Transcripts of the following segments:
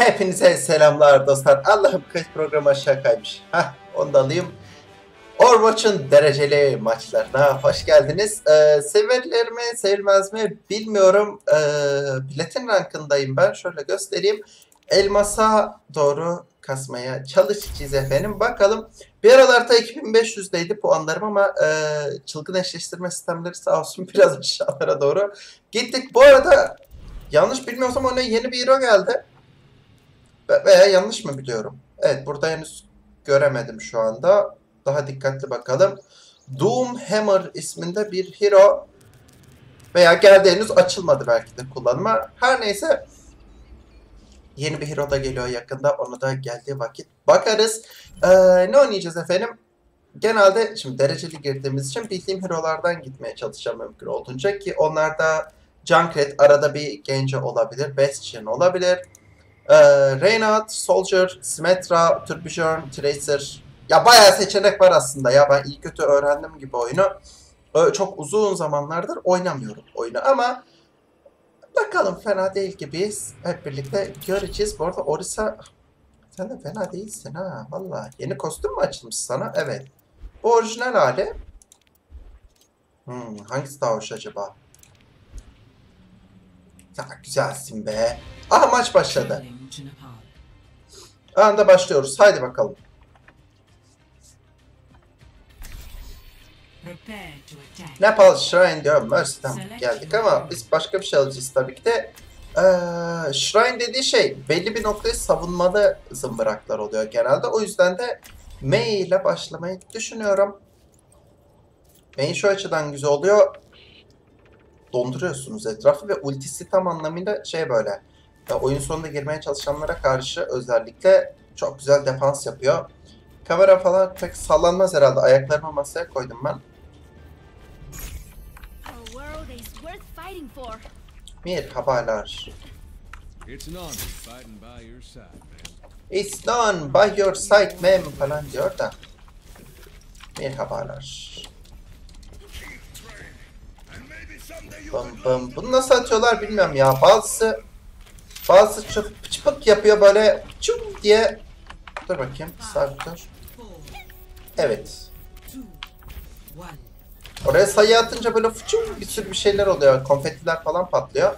Hepinize selamlar dostlar. Allah'ım kayıt programı aşağı kaymış. Hah onu da alayım. Overwatch'ın dereceli maçlarına hoş geldiniz. Ee, severler mi sevilmez mi bilmiyorum. Ee, platin rankındayım ben. Şöyle göstereyim. Elmasa doğru kasmaya çalışacağız efendim. Bakalım. Bir aralarda 2500'deydi puanlarım ama e, çılgın eşleştirme sistemleri sağ olsun biraz aşağılara doğru gittik. Bu arada yanlış bilmiyorsam ona yeni bir hero geldi. Ve- Veya yanlış mı biliyorum? Evet burada henüz göremedim şu anda. Daha dikkatli bakalım. Doom Hammer isminde bir hero veya geldi henüz açılmadı belki de kullanıma. Her neyse yeni bir hero da geliyor yakında. Onu da geldiği vakit bakarız. Ee, ne oynayacağız efendim? Genelde şimdi dereceli girdiğimiz için bildiğim hero'lardan gitmeye çalışacağım mümkün olduğunca ki onlarda Junkrat arada bir Genji olabilir, Bastion olabilir. Ee, Reinhardt, Soldier, Symmetra, Turbulent, Tracer. Ya bayağı seçenek var aslında ya. Ben iyi kötü öğrendim gibi oyunu. Ö- Çok uzun zamanlardır oynamıyorum oyunu ama bakalım fena değil gibiyiz. Hep birlikte göreceğiz. Bu arada Orisa sen de fena değilsin ha. Valla yeni kostüm mü açılmış sana? Evet. Bu orijinal hali. Hmm, hangisi daha hoş acaba? Ya güzelsin be. Aha maç başladı. Anda başlıyoruz. Haydi bakalım. Nepal Shrine diyor. Mercy'den geldik ama biz başka bir şey alacağız tabii ki de. Ee, Shrine dediği şey belli bir noktayı savunmalı zımbıraklar oluyor genelde. O yüzden de Mei ile başlamayı düşünüyorum. Mei şu açıdan güzel oluyor. Donduruyorsunuz etrafı ve ultisi tam anlamıyla şey böyle. Oyun sonunda girmeye çalışanlara karşı özellikle çok güzel defans yapıyor. Kamera falan pek sallanmaz herhalde. Ayaklarımı masaya koydum ben. Merhabalar. It's an honor fighting by your side, man. It's done by your side ma'am falan diyor da. Merhabalar. Bım bım. Bunu nasıl atıyorlar bilmiyorum ya. Bazısı bazısı çıp çıpık yapıyor böyle çum diye. Dur bakayım. Dur. Evet. Oraya sayı atınca böyle fıçım bir sürü bir şeyler oluyor. Konfetiler falan patlıyor.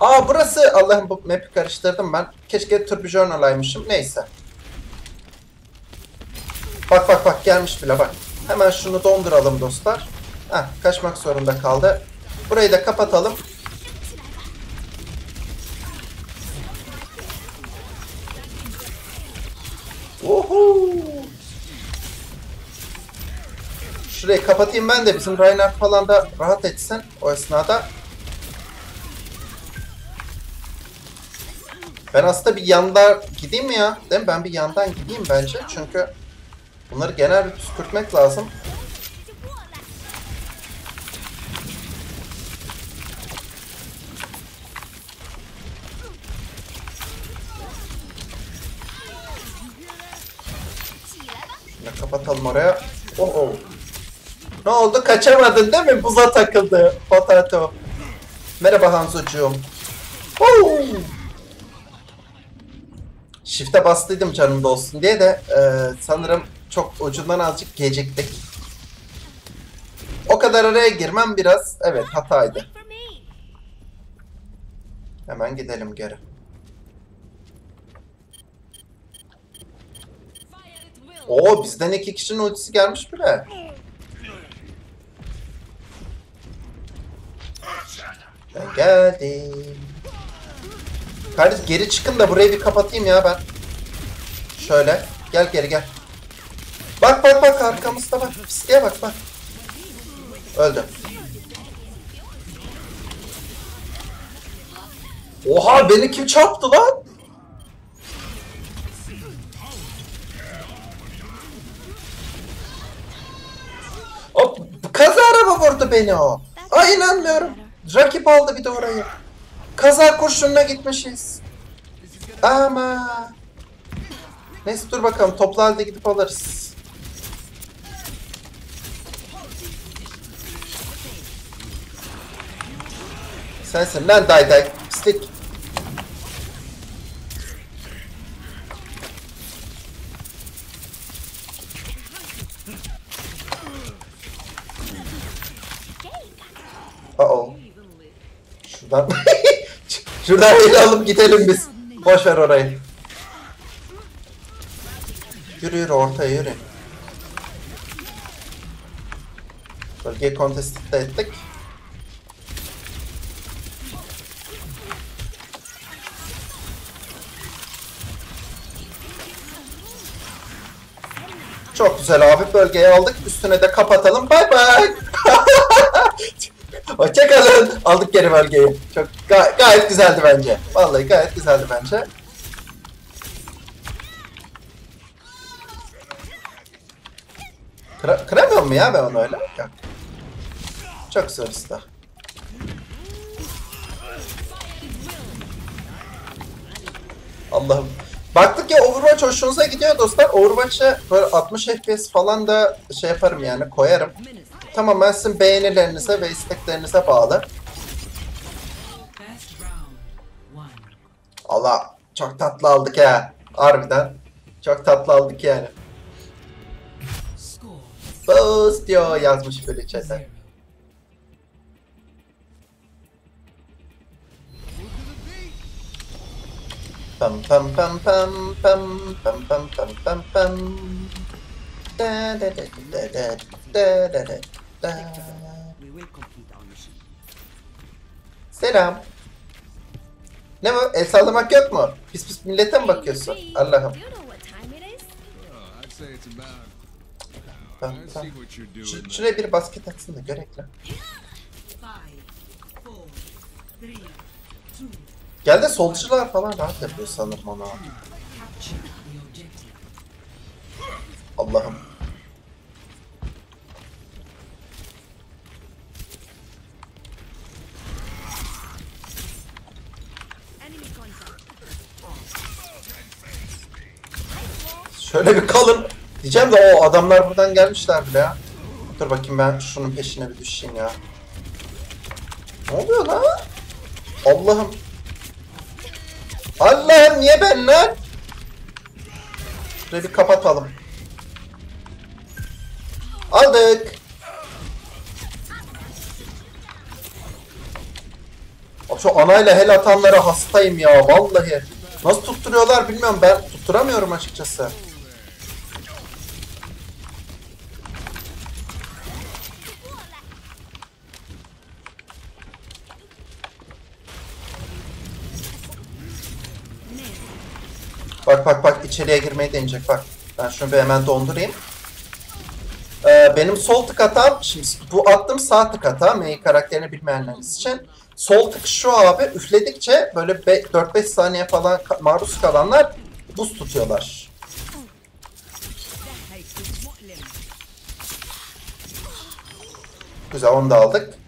Aa burası Allah'ım bu map'i karıştırdım ben. Keşke Turbo Journal'aymışım. Neyse. Bak bak bak gelmiş bile bak. Hemen şunu donduralım dostlar. Heh kaçmak zorunda kaldı. Burayı da kapatalım. Uhu. Şurayı kapatayım ben de bizim Reinhardt falan da rahat etsin o esnada. Ben aslında bir yanda gideyim mi ya? Değil mi? Ben bir yandan gideyim bence. Çünkü bunları genel bir püskürtmek lazım. Şimdi kapatalım oraya. Oh oh. Ne oldu? Kaçamadın değil mi? Buza takıldı. Potato. Merhaba Hanzocuğum. Oh! Shift'e bastıydım canımda olsun diye de e, sanırım çok ucundan azıcık geciktik. O kadar araya girmem biraz evet hataydı. Hemen gidelim geri. Oo bizden iki kişinin ultisi gelmiş bile. Ben geldim. Kardeş geri çıkın da burayı bir kapatayım ya ben. Şöyle. Gel geri gel. Bak bak bak arkamızda bak. Pisliğe bak bak. Öldü. Oha beni kim çarptı lan? Beni o. Ay inanmıyorum. Rakip aldı bir de orayı. Kaza kurşununa gitmişiz. Ama. Neyse dur bakalım toplu halde gidip alırız. Sensin lan day day pislik. Şuradan. şuradan el alıp gidelim biz. Boş ver orayı. Yürü yürü ortaya yürü. Bölgeyi kontest de ettik. Çok güzel abi bölgeyi aldık. Üstüne de kapatalım. Bay bay. Hoşçakalın. Aldık geri bölgeyi. Çok ga- gayet güzeldi bence. Vallahi gayet güzeldi bence. Kıra kıramıyor mu ya ben onu öyle? Yok. Çok zor usta. Allah'ım. Baktık ya Overwatch hoşunuza gidiyor dostlar. Overwatch'a böyle 60 FPS falan da şey yaparım yani koyarım. Tamamen sizin beğenilerinize ve isteklerinize bağlı. Allah çok tatlı aldık ya. Harbiden. Çok tatlı aldık yani. Boost diyor yazmış böyle chat'e. zero. Pam pam pam pam pam pam pam pam pam pam. Da da da da da da da da Selam. Ne bu? El sallamak yok mu? Pis pis millete mi bakıyorsun? Allah'ım. Şuraya bir basket atsın da görek. Gel de solcular falan rahat yapıyor sanırım ona. Allah'ım. Şöyle bir kalın. Diyeceğim de o adamlar buradan gelmişler bile ya. Dur bakayım ben şunun peşine bir düşeyim ya. Ne oluyor lan? Allah'ım. Allah'ım niye ben lan? Şurayı bir kapatalım. Aldık. Abi Şu anayla hel atanlara hastayım ya vallahi. Nasıl tutturuyorlar bilmiyorum ben tutturamıyorum açıkçası. Bak bak bak içeriye girmeyi deneyecek bak. Ben şunu bir hemen dondurayım. Ee, benim sol tık hatam, şimdi bu attım sağ tık hatam, Mei karakterini bilmeyenleriniz için. Sol tık şu abi, üfledikçe böyle 4-5 saniye falan maruz kalanlar buz tutuyorlar. Güzel onu da aldık.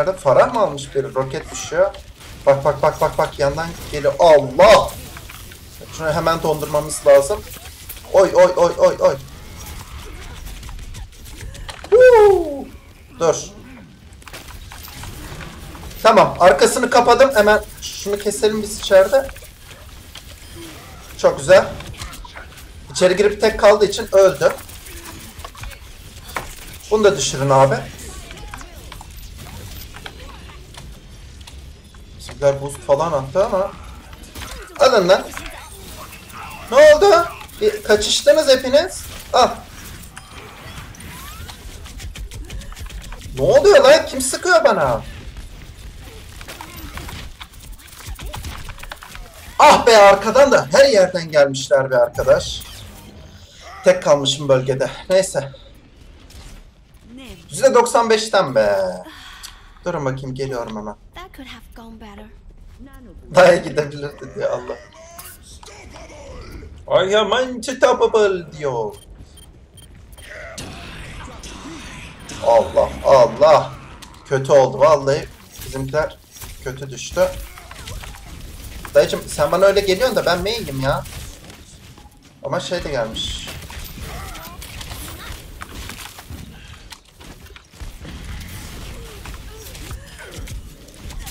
Nerede? Farah mı almış biri? Roket düşüyor. Bak bak bak bak bak yandan geliyor. Allah! Şunu hemen dondurmamız lazım. Oy oy oy oy oy. Huu! Dur. Tamam arkasını kapadım. Hemen şunu keselim biz içeride. Çok güzel. İçeri girip tek kaldığı için öldü. Bunu da düşürün abi. Bizimkiler boost falan attı ama. Alın lan. Ne oldu? Bir kaçıştınız hepiniz. Al. Ne oluyor lan? Kim sıkıyor bana? Ah be arkadan da her yerden gelmişler be arkadaş. Tek kalmışım bölgede. Neyse. Name. %95'ten be. Durun bakayım geliyorum hemen. Daha gidebilirdi diyor Allah. I am unstoppable diyor. Allah Allah. Kötü oldu vallahi. Bizimkiler kötü düştü. Dayıcım sen bana öyle geliyorsun da ben meyim ya. Ama şey de gelmiş.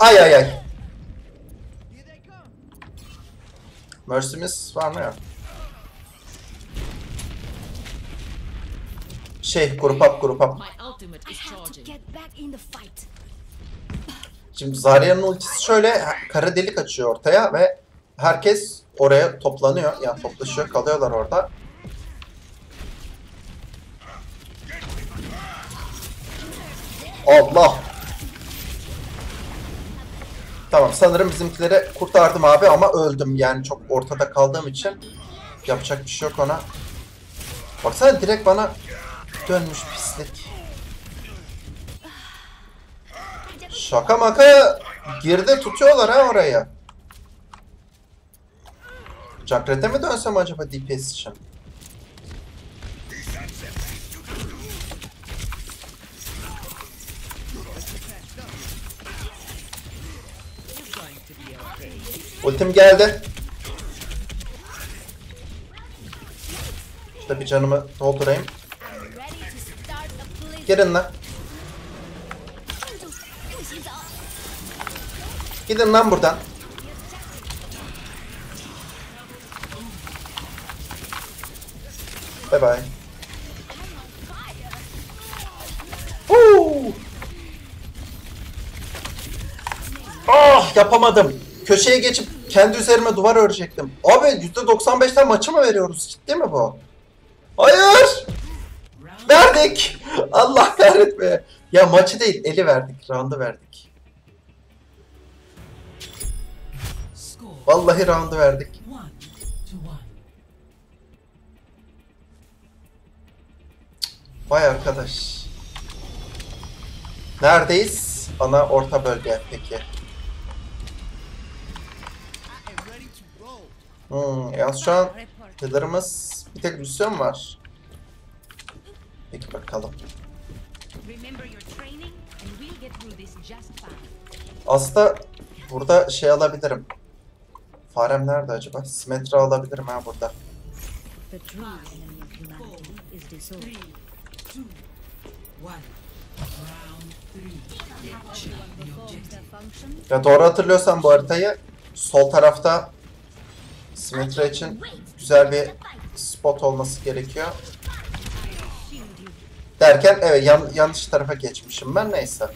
Ay ay ay. Mercy'miz var mı ya? Şey grup up grup up. My ultimate I is have to charging. get back in the fight. Şimdi Zarya'nın ultisi şöyle kara delik açıyor ortaya ve herkes oraya toplanıyor. Yani toplaşıyor kalıyorlar orada. Allah! Tamam sanırım bizimkileri kurtardım abi ama öldüm yani çok ortada kaldığım için yapacak bir şey yok ona. Baksana direkt bana dönmüş pislik. Şaka maka girdi tutuyorlar ha oraya. Cakret'e mi dönsem acaba DPS için? It's going to be okay. Ultim geldi. İşte bir canımı doldurayım. Gelin lan. Gidin lan buradan. Bye bye. Huu! Ah yapamadım. Köşeye geçip kendi üzerime duvar örecektim. Abi %95'ten maçı mı veriyoruz? Ciddi mi bu? Hayır! Verdik! Allah kahretme. Ya maçı değil eli verdik. Round'u verdik. Vallahi round'u verdik. Vay arkadaş. Neredeyiz? Ana orta bölge peki. Hmm, yalnız şu an healer'ımız bir tek Lucian var. Peki bakalım. Aslında burada şey alabilirim. Farem nerede acaba? Simetra alabilirim ha burada. Ya doğru hatırlıyorsam bu haritayı sol tarafta Symmetra için güzel bir spot olması gerekiyor. Derken evet yan- yanlış tarafa geçmişim ben neyse.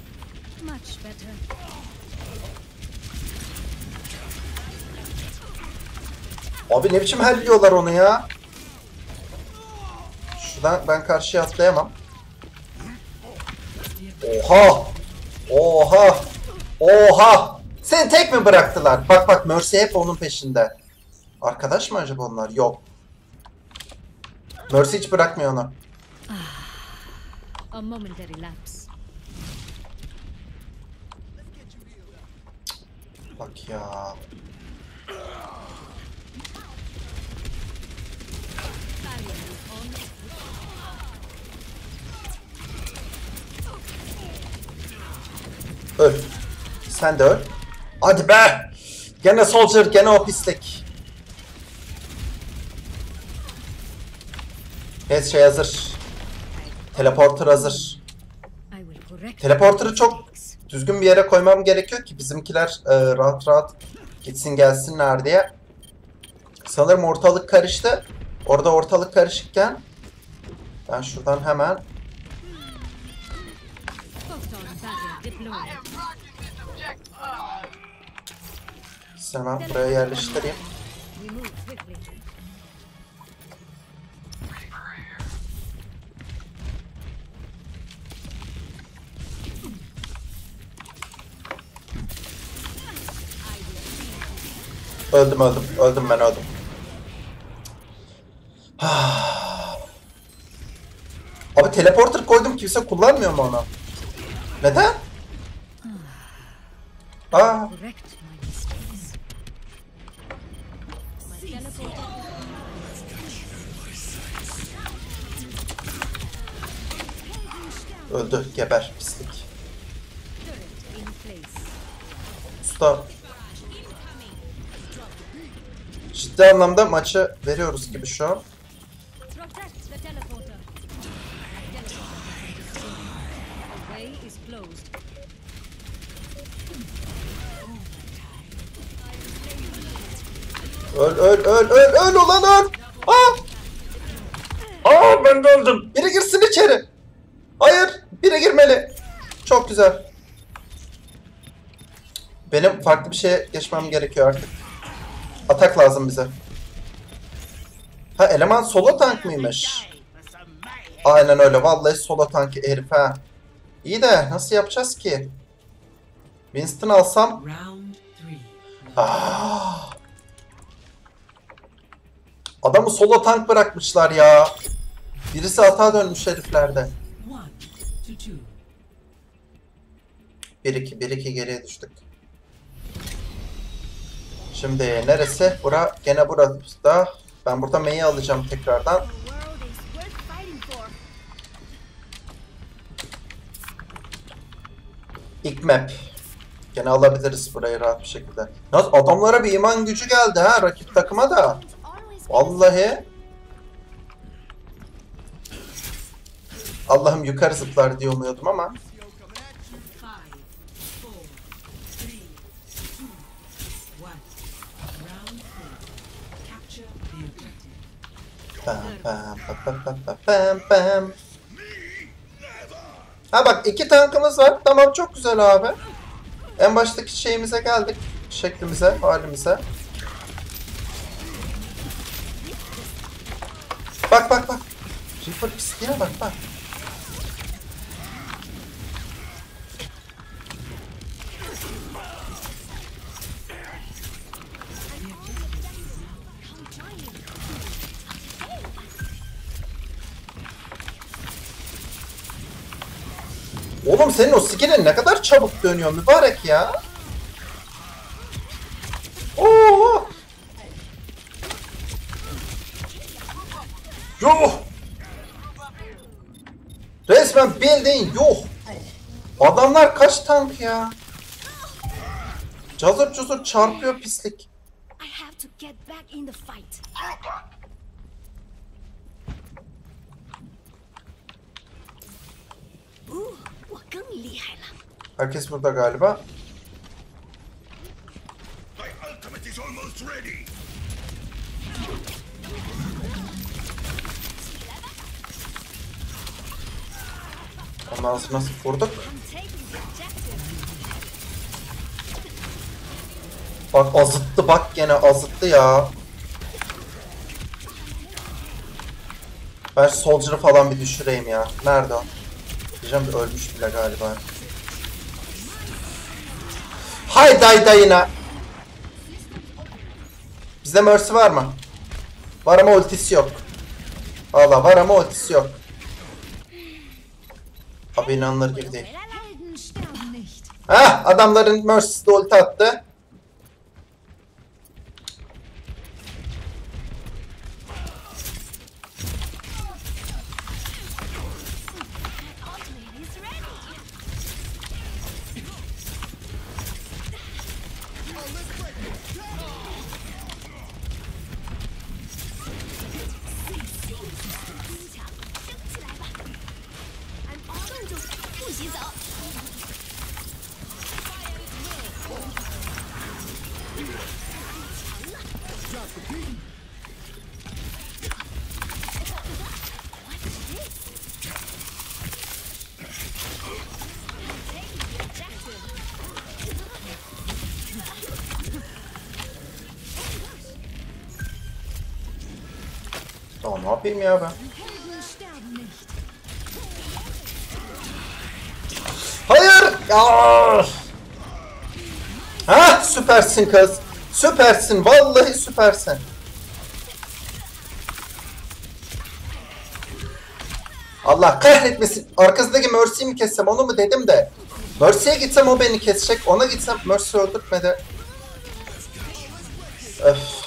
Abi ne biçim helliyorlar onu ya. Şuradan ben karşıya atlayamam. Oha! Oha! Oha! Seni tek mi bıraktılar? Bak bak Mercy hep onun peşinde. Arkadaş mı acaba onlar? Yok. Mercy hiç bırakmıyor onu. A momentary lapse. Bak ya. Öl. Sen de öl. Hadi be! Gene soldier, gene o pislik. Evet şey hazır. Teleporter hazır. Teleporter'ı çok düzgün bir yere koymam gerekiyor ki bizimkiler e, rahat rahat gitsin gelsinler diye. Sanırım ortalık karıştı. Orada ortalık karışıkken ben şuradan hemen hemen buraya yerleştireyim. Öldüm öldüm. Öldüm ben öldüm. Abi teleporter koydum kimse kullanmıyor mu onu? Neden? Aa, öldü. Geber pislik. Usta ciddi anlamda maçı veriyoruz gibi şu an. Öl öl öl öl öl ulan öl. Aa! Aa ben de öldüm. Biri girsin içeri. Hayır biri girmeli. Çok güzel. Benim farklı bir şeye geçmem gerekiyor artık. Atak lazım bize. Ha eleman solo tank mıymış? Aynen öyle. Vallahi solo tank herif ha. İyi de nasıl yapacağız ki? Winston alsam. Ah. Adamı solo tank bırakmışlar ya. Birisi hata dönmüş heriflerde. One to two. 1-2, 1-2 geriye düştük. Şimdi neresi? Bura, gene burada. Ben burada Mei'yi alacağım tekrardan. İlk map. Gene alabiliriz burayı rahat bir şekilde. Yalnız adamlara bir iman gücü geldi ha rakip takıma da. Vallahi. Allah'ım yukarı zıplar diye umuyordum ama. Five, four, three, two, one. Round four. Capture the objective. Pam pam pam pam pam pam pam. Ha bak iki tankımız var. Tamam çok güzel abi. En baştaki şeyimize geldik. Şeklimize, halimize. Bak bak bak. Reaper pisliğine bak bak. Oğlum senin o skill'in ne kadar çabuk dönüyor mübarek ya. Oo! Yuh! Resmen bildiğin yuh! Adamlar kaç tank ya? Cazır cuzur çarpıyor pislik. I have to get back in the fight. Herkes burada galiba. My ultimate is almost ready. Ondan sonra nasıl vurduk? Bak azıttı bak gene azıttı ya. Ben şu Soldier'ı falan bir düşüreyim ya. Nerede o? Diyeceğim de ölmüş bile galiba. Hay day dayına. Bizde Mercy var mı? Var ama ultisi yok. Valla var ama ultisi yok. Abi inanılır gibi değil. Hah adamların Mercy'si de ulti attı. Tamam ne yapayım ya ben? Hayır! Aa! Ha süpersin kız. Süpersin. Vallahi süpersin. Allah kahretmesin. Arkasındaki Mercy'yi mi kessem onu mu dedim de. Mercy'ye gitsem o beni kesecek. Ona gitsem Mercy öldürtmedi. Öf.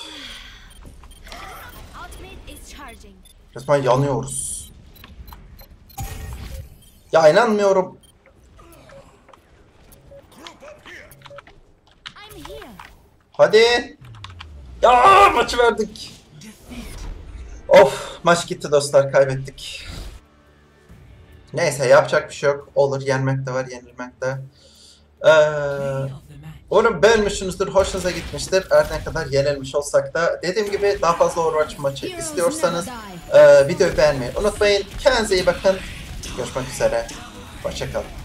Resmen yanıyoruz. Ya inanmıyorum. Hadi. Ya maçı verdik. Of maç gitti dostlar kaybettik. Neyse yapacak bir şey yok. Olur yenmek de var yenilmek de. Ee, Umarım beğenmişsinizdir, hoşunuza gitmiştir. Ne kadar yenilmiş olsak da. Dediğim gibi daha fazla Overwatch maçı istiyorsanız e, videoyu beğenmeyi unutmayın. Kendinize iyi bakın. Görüşmek üzere. Hoşçakalın.